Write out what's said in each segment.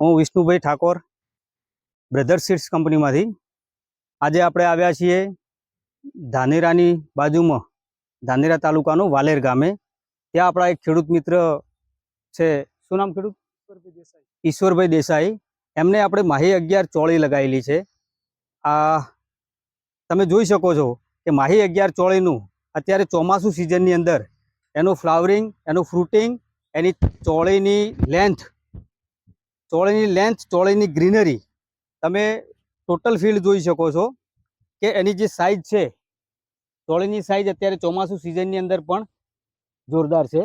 હું Vishnubhai Thakor brother seeds કંપનીમાંથી. આજે આપણે આવ્યા છીએ ધાનેરાની બાજુમાં ધાનેરા તાલુકાનું વાલેર ગામે. ત્યાં આપણા એક ખેડૂત મિત્ર છે. શું નામ ખેડૂત? ઈશ્વરભાઈ દેસાઈ. એમને આપણે માહી અગિયાર ચોળી લગાવેલી છે. આ તમે જોઈ શકો છો કે માહી અગિયાર ચોળીનું અત્યારે ચોમાસું સિઝનની અંદર એનું ફ્લાવરિંગ એનું ફ્રૂટિંગ એની ચોળીની લેન્થ ચોળીની લેન્થ ચોળીની ગ્રીનરી તમે ટોટલ ફિલ્ડ જોઈ શકો છો કે એની જે સાઇઝ છે ચોળીની સાઇઝ અત્યારે ચોમાસું સિઝનની અંદર પણ જોરદાર છે.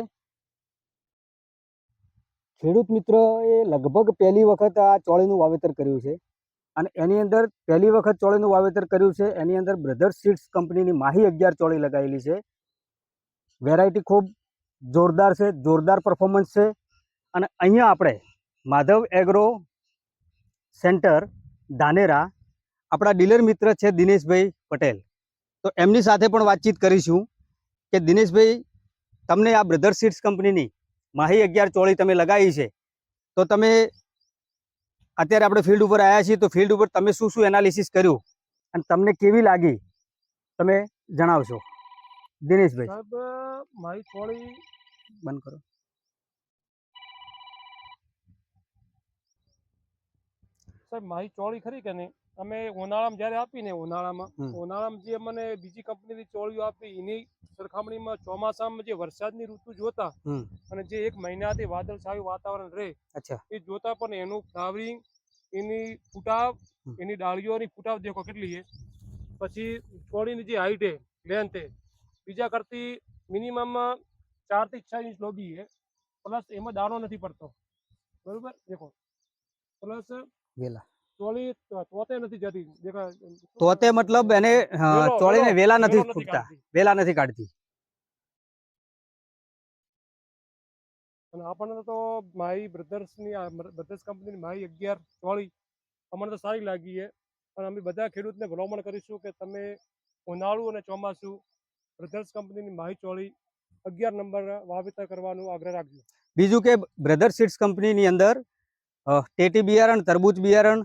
ખેડૂત મિત્રોએ લગભગ પહેલી વખત આ ચોળીનું વાવેતર કર્યું છે અને એની અંદર પહેલી વખત ચોળીનું વાવેતર કર્યું છે, એની અંદર બ્રધર્સ સીડ્સ કંપનીની માહી અગિયાર ચોળી લગાવેલી છે. વેરાયટી ખૂબ જોરદાર છે, જોરદાર પરફોર્મન્સ છે અને અહીંયા આપણે માધવ એગ્રો સેન્ટર ધાનેરા. આપણા ડીલર મિત્ર છે દિનેશભાઈ પટેલ. તો એમની સાથે પણ વાતચીત કરીશું કે દિનેશભાઈ તમને આ બ્રધર સીડ્સ કંપનીની માહી અગિયાર ચોળી તમે લગાવી છે. તો તમે અત્યારે આપણે ફિલ્ડ ઉપર આવ્યા છીએ તો ફિલ્ડ ઉપર તમે શું શું એનાલિસિસ કર્યું? અને તમને કેવી લાગી? તમે જણાવશો. દિનેશભાઈ. સાહેબ મારી ચોળી બંધ કરો. સાહેબ મારી ચોળી ખરી કે નહીં? અમે ઉનાળામાં જ્યારે આપી ને ઉનાળામાં ઉનાળામાં જે મને બીજી કંપનીની ચોળીઓ આપી એની સરખામણીમાં ચોમાસામાં જે વરસાદની ઋતુ જોતા અને જે એક મહિનાથી વાદળછાયું વાતાવરણ રહે એ જોતા પણ એનું ફ્લાવરિંગ એની ફૂટાવ એની ડાળીઓની ફૂટાવ દેખો કેટલી છે. પછી ચોળીની જે હાઈટ છે લેન્થ છે બીજા કરતી મિનિમમ ચારથી છ ઇંચ લોબી છે. પ્લસ એમાં દાણો નથી પડતો. બરોબર? દેખો. પ્લસ વેલા. ચોળી તોતે નથી જતી. દેખા મતલબ એને ચોળીને વેલા નથી ફૂટતા વેલા નથી કાઢતી. અને આપણને તો મારી બ્રધર્સની બ્રધર્સ કંપનીની મારી અગિયાર ચોળી અમને તો સારી લાગી છે. અને અમે બધા ખેડૂતને ભલામણ કરીશું કે તમે ઉનાળુ અને ચોમાસું બ્રધર્સ કંપનીની માહી ચોળી અગિયાર નંબર વાવેતર કરવાનું આગ્રહ રાખજો. બીજું કે બ્રધર સીડ્સ કંપનીની અંદર ટેટી બિયારણ, તરબૂચ બિયારણ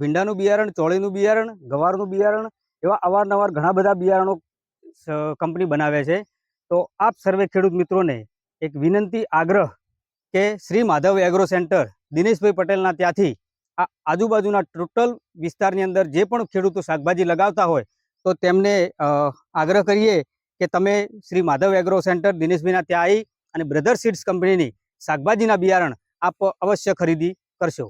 ભીંડાનું બિયારણ, ચોળીનું બિયારણ, ગવારનું બિયારણ એવા અવારનવાર ઘણા બધા બિયારણો કંપની બનાવે છે. તો આપ સર્વે ખેડૂત મિત્રોને એક વિનંતી, આગ્રહ કે શ્રી માધવ એગ્રો સેન્ટર, દિનેશભાઈ પટેલના ત્યાંથી આ આજુબાજુના ટોટલ વિસ્તારની અંદર જે પણ ખેડૂતો શાકભાજી લગાવતા હોય, તો તેમને આગ્રહ કરીએ કે તમે શ્રી માધવ એગ્રો સેન્ટર, દિનેશભાઈના ત્યાં આવી અને બ્રધર સીડ્સ કંપનીની શાકભાજીના બિયારણ આપ અવશ્ય ખરીદી કરશો.